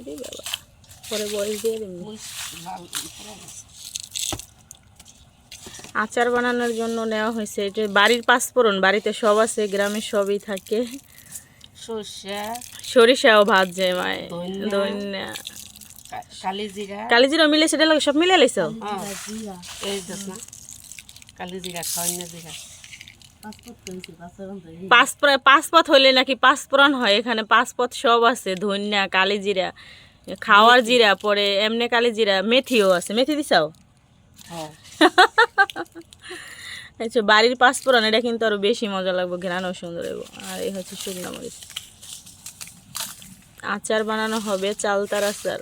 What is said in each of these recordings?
বাবা পরে বয়স দিয়ে দেবেন। আচার বানানোর জন্য নেওয়া হয়েছে। এটা বাড়ির পাঁচফোড়ন বাড়িতে সব আছে গ্রামে সবই থাকে। সর্ষে সরিষাও ভাত যায় মায়ে ধনিয়া। ধনিয়া। কা- কালি জিরা মিলে সেটা সব মিলে লাইছ? হ্যাঁ, এই দেখ না কালি জিরা। খৈন্য জিরা পাঁচ পথ হইলে নাকি পাঁচ হয় এখানে পাঁচ পথ সব আছে ধনিয়া কালি জিরা খাওয়ার জিরা পরে এমনি কালি জিরা মেথিও আছে। মেথি দিছাও? হ্যাঁ। আচ্ছা বাড়ির পাঁচ এটা কিন্তু আরও বেশি মজা লাগবে ঘেরানো সুন্দর হবে আর এই হচ্ছে শুকনো মরিচ। আচার বানানো হবে চালতার আচার।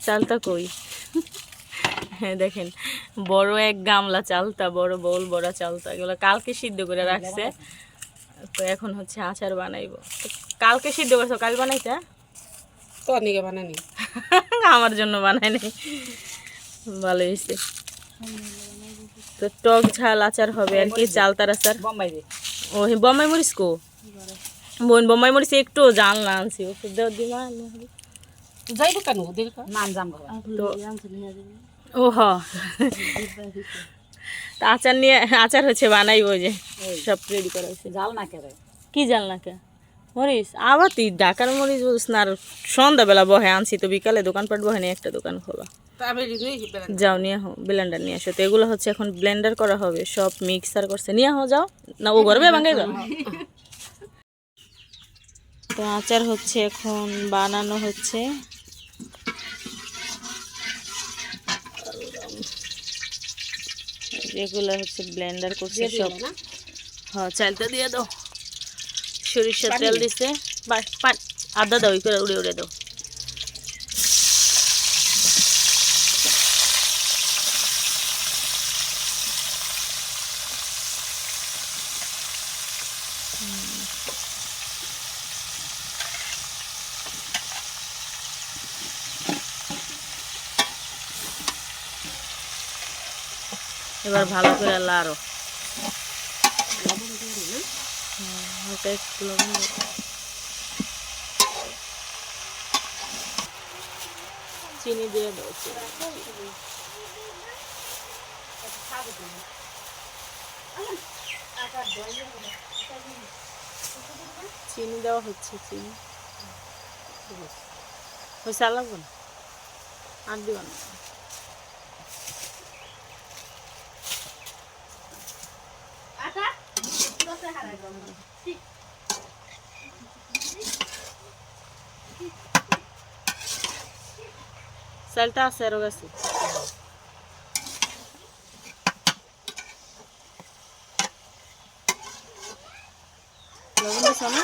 চালতা কই? দেখেন বড় এক গামলা চালতা বড় বউল বড় চালতা এগুলো কালকে সিদ্ধ করে রাখছে। তো এখন হচ্ছে আচার বানাইবো। কালকে সিদ্ধ করছ কাল বানাইতা? তো নিকে বানানি আমার জন্য বানাই নাই ভালো হয়েছে। তো টক ঝাল আচার হবে আর কি চালতার আচার। ও বোম্বাই মরিচ কো? বোন বোম্বাই মরিচ একটু জাল না আনছি দিমা যাইব কেন ওদের নাম জাম তো ও হ তা আচার নিয়ে আচার হচ্ছে বানাইব যে। সব রেডি করা হয়েছে। জাল না কেরে কি জাল না কে? মরিচ? আবার তুই ঢাকার মরিচ বলিস না আর সন্ধ্যাবেলা বহে আনছি তো বিকালে দোকানপাট বহে নেই একটা দোকান খোলা। নিয়ে যাও নিয়ে হো ব্লেন্ডার নিয়ে আসো তো এগুলো হচ্ছে এখন ব্লেন্ডার করা হবে সব মিক্সার করছে। নিয়ে হো যাও। না ও করবে বাঙ্গাইবা তো আচার হচ্ছে এখন বানানো হচ্ছে। এগুলো হচ্ছে ব্লেন্ডার করছে সব। হ্যাঁ চালটা দিয়ে দাও। সরিষার তেল দিছে। আদা দাও করে উড়ে উড়ে দাও। এবার ভালো করে লাড়ো। হালকা চিনি দিয়ে দাও, চিনি। চিনি দেওয়া হচ্ছে, চিনি। হয়েছে আর লাগবে না আর দিবা না। চালটা আছে আরও গেছে। লবণ দিছ না?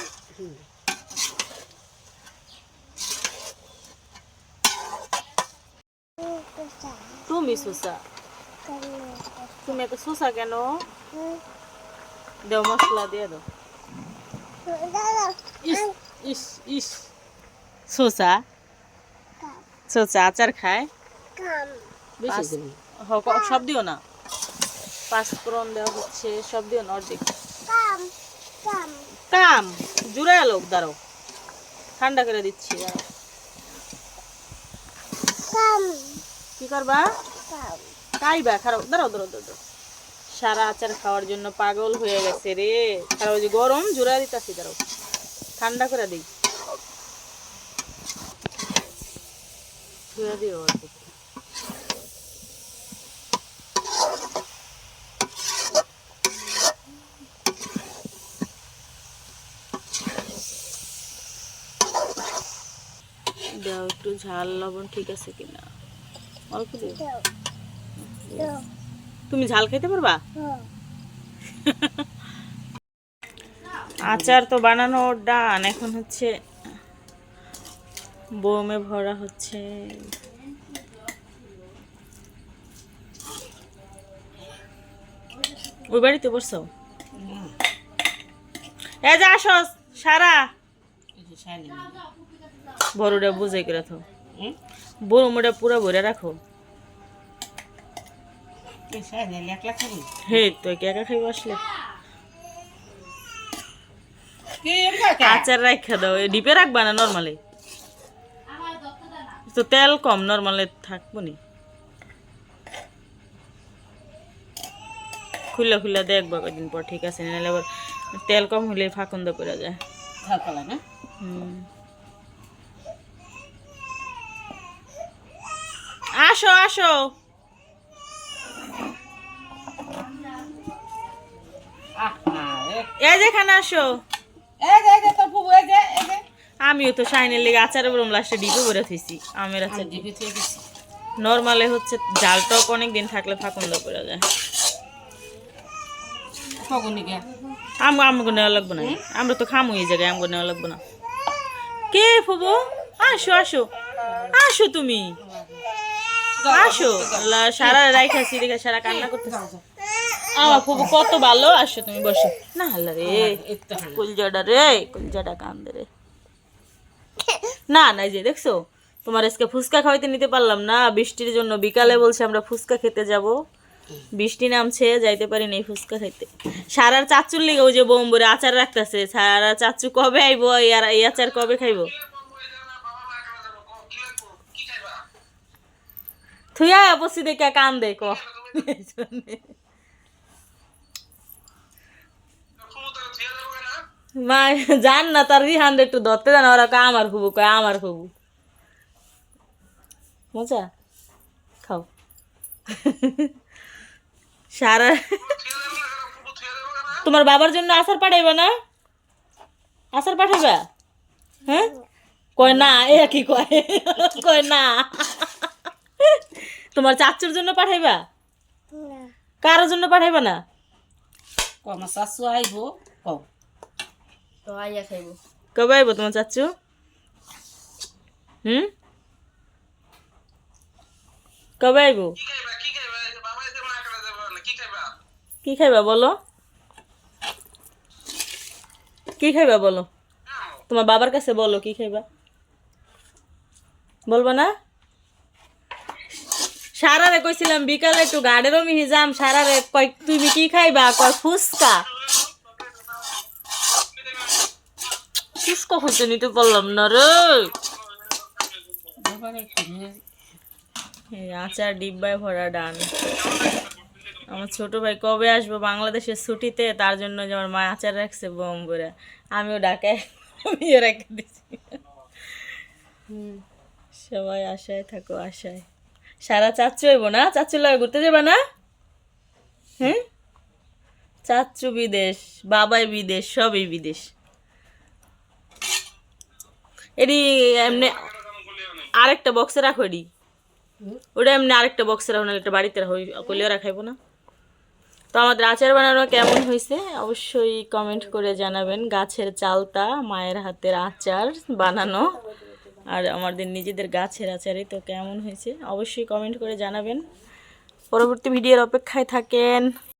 তুমি সুসা তুমি এত সুসা কেন? দেও মশলা দিয়ে দাও। ইস ইস ইস। সোসা সোসা আচার খায়। সব দিও না। পাঁচ ফোড়ন দেওয়া হচ্ছে সব দিও না অর্ধেক। কাম জুড়ে লোক দাঁড়াও। ঠান্ডা করে দিচ্ছি কি করবা? খাইবা খারাপ দাঁড়াও দাঁড়াও দাঁড়াও দাঁড়াও। সারা আচার খাওয়ার জন্য পাগল হয়ে গেছে রে। আর ওই যে গরম জুড়া দিতাছি দাঁড়াও। ঠান্ডা করে দিই। জুড়া দিও দাও একটু ঝাল লবণ ঠিক আছে কিনা? অল্প দিও। তুমি ঝাল খেতে পারবা? আচার তো বানানো ডান এখন হচ্ছে বোমে ভরা হচ্ছে। ওই বাড়িতে বসছো? এ যা আসো সারা। বড়টা বুঝাই করে রাখো। বড় মোটা পুরো ভরে রাখো। এই শাইনি একলা খাবি? হে তো একা একা খাইব আসলে। কি এমকা কা আচার রাখা দাও ডিপে রাখবা না নর্মালি তো তেল কম নর্মালে থাকব নি। খুলে খুলে দেখব কদিন পর ঠিক আছে নাহলে আবার তেল কম হলে ফাঁকন্দ করে যায়। ঝালপালা না? হুম। আসো আসো আহা, এ- এই আসো। যে এই যে আমিও তো শাইনের লেগে আচারে বরম লাস্টে ডিপে ভরে থুইছি। আমের আচার থেকে গেছি। নর্মালে হচ্ছে জাল টক অনেক দিন থাকলে ফাঁকন্দ করে যায়। আম আমগো নেওয়া লাগবে না। আমরা তো খামু এই জায়গায় আমগো নেওয়া লাগবে না। কে ফুবু? আসো আসো। আসো তুমি। আসো। সারা রাইখাছি দেখে সারা কান্না করতে আমার ফুবু কত ভালো। আসো তুমি বসো। না হাল্লা রে। হান কুলজাটা রে কুলজাটা কান্দে রে। না না যে দেখছ তোমার আজকে ফুচকা খাওয়াইতে নিতে পারলাম না। বৃষ্টির জন্য বিকালে বলছে আমরা ফুচকা খেতে যাব। বৃষ্টি নামছে যাইতে পারি না ফুচকা খাইতে। সারার চাচুর লেগে ওই যে বোম্বরে আচার রাখতেছে। সারা চাচু কবে আইবো এই আর এই আচার কবে খাইবো? থুইয়া বসি দেখে কান দে ক মা জান না তার রিহান একটু ধরতে জানা ওরা কয় আমার হবু কয় আমার হবু মজা? খাও। সারা তোমার বাবার জন্য আচার পাঠাইবা না? আচার পাঠাইবা? হ্যাঁ? কয় না এ কি কয়? কয় না। তোমার চাচুর জন্য পাঠাইবা? কারোর জন্য পাঠাইবা না? ক আমার শাশু আইবো। কও। তো আইয়া খাইব। কবে আইব তোমার চাচু? হুম? কবে আইব? কি খাইবা বলো? কি খাইবা বলো? তোমার বাবার কাছে বলো কি খাইবা। বলবা না? সারারে কইছিলাম বিকালে একটু গাড়েরও মিহি যাম সারারে কয় তুমি কি খাইবা? কয় ফুচকা। ফুচকা হতে নিতে পারলাম না রে। আচার ডিব্বায় ভরা ডান। আমার ছোট ভাই কবে আসব বাংলাদেশের ছুটিতে? তার জন্য যে আমার মা আচার রাখছে বম করে। আমিও ডাকায় আমিও রেখে দিচ্ছি সবাই আশায় থাকো, আশায়। সারা চাচ্চু হইব না? চাচ্চু লাগে ঘুরতে যাবে না? হ্যাঁ? চাচ্চু বিদেশ, বাবাই বিদেশ, সবই বিদেশ। এডি এমনি আরেকটা বক্সে রাখো এডি। ওটা এমনি আরেকটা বক্সে রাখো না একটা বাড়িতে রাখো কলিও রাখাইবো না। তো আমাদের আচার বানানো কেমন হয়েছে অবশ্যই কমেন্ট করে জানাবেন। গাছের চালতা, মায়ের হাতের আচার বানানো, আর আমাদের নিজেদের গাছের আচারে তো কেমন হয়েছে অবশ্যই কমেন্ট করে জানাবেন। পরবর্তী ভিডিওর অপেক্ষায় থাকেন।